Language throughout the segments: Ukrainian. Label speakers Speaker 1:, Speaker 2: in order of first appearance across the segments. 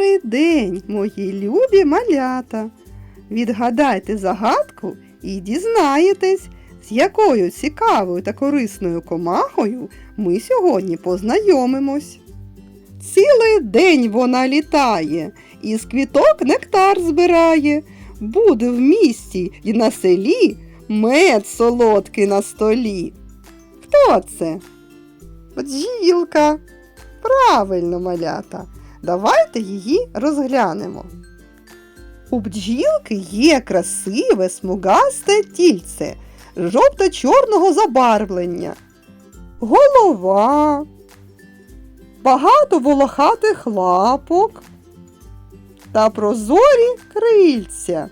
Speaker 1: Добрий день, мої любі малята. Відгадайте загадку і дізнаєтесь, з якою цікавою та корисною комахою ми сьогодні познайомимось. Цілий день вона літає, із квіток нектар збирає. Буде в місті і на селі мед солодкий на столі. Хто це? Бджілка. Правильно, малята. Давайте її розглянемо. У бджілки є красиве смугасте тільце жовто-чорного забарвлення, голова, багато волохатих лапок та прозорі крильця.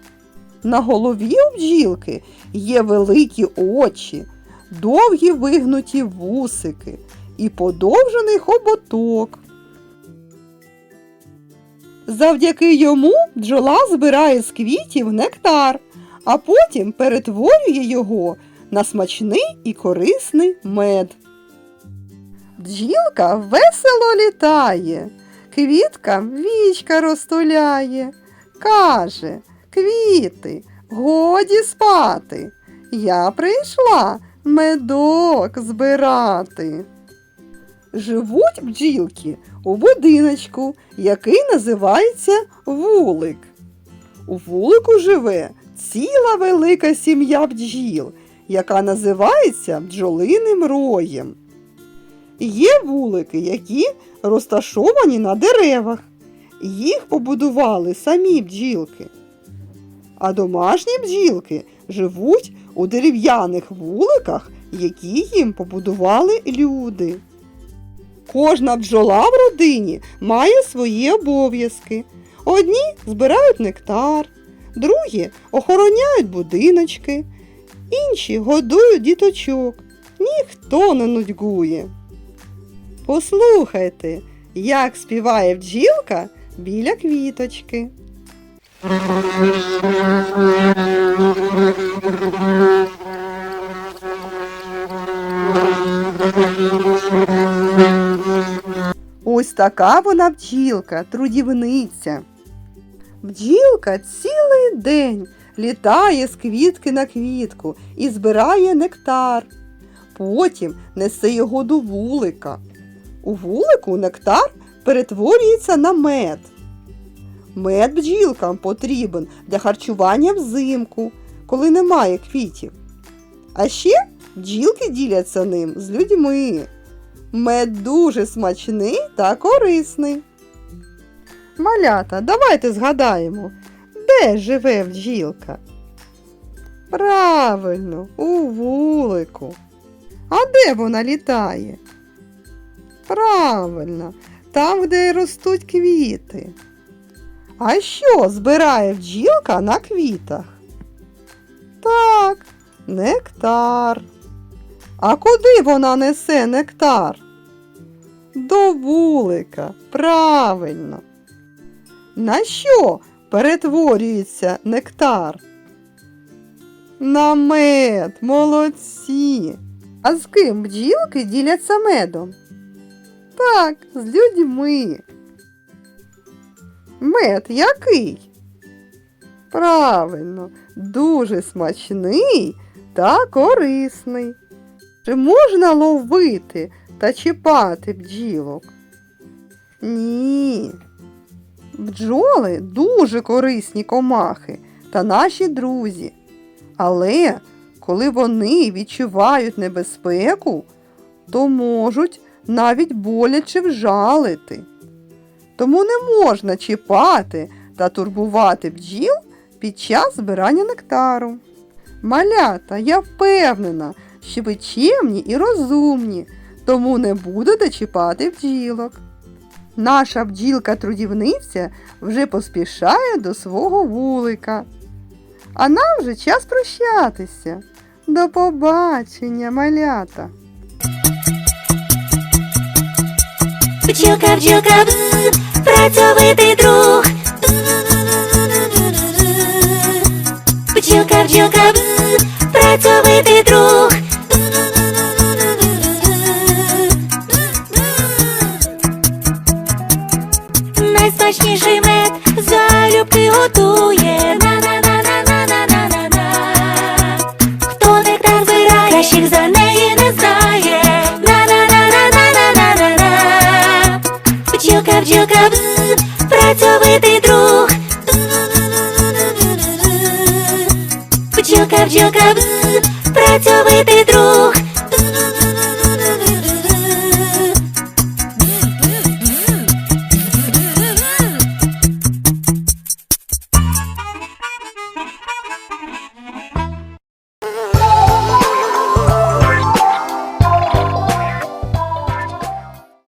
Speaker 1: На голові у бджілки є великі очі, довгі вигнуті вусики і подовжений хоботок. Завдяки йому бджола збирає з квітів нектар, а потім перетворює його на смачний і корисний мед. Бджілка весело літає, квітка вічка розтуляє, каже Квіти, годі спати. Я прийшла медок збирати. Живуть бджілки у будиночку, який називається вулик. У вулику живе ціла велика сім'я бджіл, яка називається бджолиним роєм. Є вулики, які розташовані на деревах. Їх побудували самі бджілки. А домашні бджілки живуть у дерев'яних вуликах, які їм побудували люди. Кожна бджола в родині має свої обов'язки. Одні збирають нектар, другі охороняють будиночки, інші годують діточок. Ніхто не нудьгує. Послухайте, як співає бджілка біля квіточки. Ось така вона бджілка, трудівниця. Бджілка цілий день літає з квітки на квітку і збирає нектар. Потім несе його до вулика. У вулику нектар перетворюється на мед. Мед бджілкам потрібен для харчування взимку, коли немає квітів. А ще бджілки діляться ним з людьми. Мед дуже смачний та корисний. Малята, давайте згадаємо, де живе бджілка? Правильно, у вулику. А де вона літає? Правильно, там, де ростуть квіти. А що збирає бджілка на квітах? Так, нектар. А куди вона несе нектар? До вулика, правильно. На що перетворюється нектар? На мед, молодці. А з ким бджілки діляться медом? Так, з людьми. Мед який? Правильно, дуже смачний та корисний. Чи можна ловити та чіпати бджілок? Ні. Бджоли дуже корисні комахи та наші друзі. Але коли вони відчувають небезпеку, то можуть навіть боляче вжалити. Тому не можна чіпати та турбувати бджіл під час збирання нектару. Малята, я впевнена, що ви чемні і розумні, тому не будете чіпати бджілок. Наша бджілка-трудівниця вже поспішає до свого вулика. А нам вже час прощатися. До побачення, малята!
Speaker 2: Бджілка, бджілка, бз, працьовитий друг. Бджілка, бджілка, бз, працьовитий друг. найсмачніший мед залюбки готує. На-на-на-на-на-на-на-на-на Хто нектар збирає, кращих за неї не знає. На-на-на-на-на-на-на-на-на Бджілка, бджілка, бз, працьовитий друг. Бджілка, бджілка, бз, працьовитий друг.